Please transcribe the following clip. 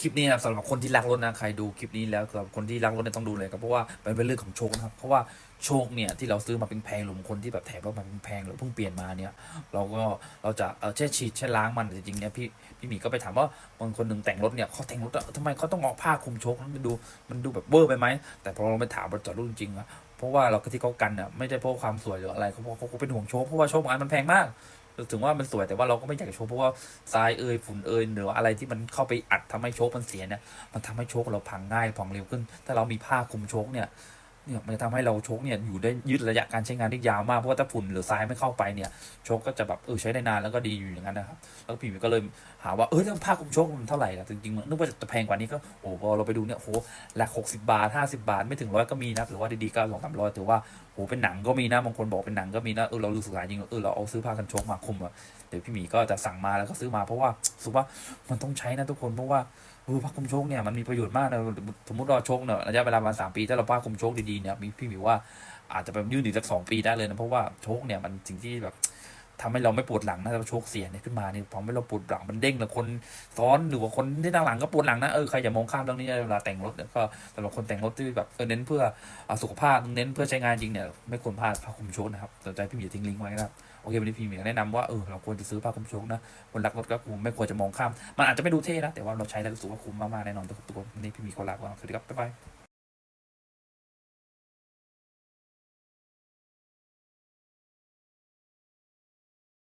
คลิปนี้นะครับสำหรับคนที่รักรถนะใครดูคลิปนี้แล้วสำหรับคนที่รักรถเนี่ยต้องดูเลยครับเพราะว่ามันเป็นเรื่องของโชคนะครับเพราะว่าโชคเนี่ยที่เราซื้อมาเป็นแพงหรือคนที่แบบแถมว่ามันเป็นแพงหรือเพิ่งเปลี่ยนมาเนี่ยเราก็เราจะเออแช่ฉีดแช่ล้างมันแต่จริงๆเนี่ยพี่พี่หมีก็ไปถามว่าบางคนหนึ่งแต่งรถเนี่ยเขาแต่งรถทำไมเขาต้องเอาผ้าคลุมโชคมันดูมันดูแบบเวอร์ไปไหมแต่พอเราไปถามบริษัทรุ่นจริงอะเพราะว่าเราที่เขากันอะไม่ได้เพราะความสวยหรืออะไรเขาเพราะเขาเป็นห่วงโชคเพราะว่าโชคบางอันมันแพงมาก ถึงว่ามันสวยแต่ว่าเราก็ไม่อยากจะโชว์เพราะว่าทรายเอ่ยฝุ่นเอ่ยหรือว่าอะไรที่มันเข้าไปอัดทำให้โชคมันเสียเนี่ยมันทำให้โชกเราพังง่ายพังเร็วขึ้น ถ้าเรามีผ้าคลุมโชกเนี่ย เนี่ยมันจะทำให้เราโชคเนี่ยอยู่ได้ยืดระยะการใช้งานได้ยาวมากเพราะว่าถ้าฝุ่นหรือทรายไม่เข้าไปเนี่ยโชคก็จะแบบเออใช้ได้นานแล้วก็ดีอยู่อย่างนั้นนะครับแล้วพี่หมีก็เลยหาว่าเออแล้วผ้าคลุมโชคมันเท่าไหร่ล่ะจริงๆนึกว่าจะแพงกว่านี้ก็โอ้พอเราไปดูเนี่ยโหหลักหกสิบาทห้าสิบาทไม่ถึงร้อยก็มีนะหรือว่าดีๆก็สองสามร้อยถือว่าโหเป็นหนังก็มีนะบางคนบอกเป็นหนังก็มีนะเออเราดูศึกษาจริงเออเราเอาซื้อผ้ากันโชคมาคลุมอะเดี๋ยวพี่หมีก็จะสั่งมาแล้วก็ซื้อมาเพราะว่าสึกว่ามันต้องใช้นะทุกคนเพราะว่าเออผ้าคลุมชคเนี่ยมันมีประโยชน์มากนะสมมติเราชคเนี่ยระยะเวลาประมาณสามปีถ้าเราผ้าคลุมชคดีเนี่ยมีพี่หมีว่าอาจจะไปยืดอีกสักสองปีได้เลยนะเพราะว่าโชคเนี่ยมันสิ่งที่แบบทำให้เราไม่ปวดหลังนะถ้าเราโชคเสียเนี่ยขึ้นมาเนี่ยพอไม่เราปวดหลังมันเด้งแล้วคนซ้อนหรือว่าคนที่นั่งหลังก็ปวดหลังนะเออใครอย่ามองข้ามเรื่องนี้เวลาแต่งรถเนี่ยก็สำหรับคนแต่งรถที่แบบเออเน้นเพื่ออสุขภาพเน้นเพื่อใช้งานจริงเนี่ยไม่ควรพลาดผ้าคลุมโชคนะครับสนใจพี่หมีจะทิ้งลิงก์ไว้นะครับโอเควันนี้พี่หมีก็แนะนำว่าเออเราควรจะซื้อผ้าคลุมโชคนะคนรักรถก็คงไม่ควรจะมองข้าม มันอาจจะไม่ดูเท่นะแต่ว่าเราใช้แล้วรู้สึกว่าคุ้มมากๆแน่นอนทุกคนวันนี้พี่หมีขอลาไปก่อนสวัสดีครับบ๊ายบาย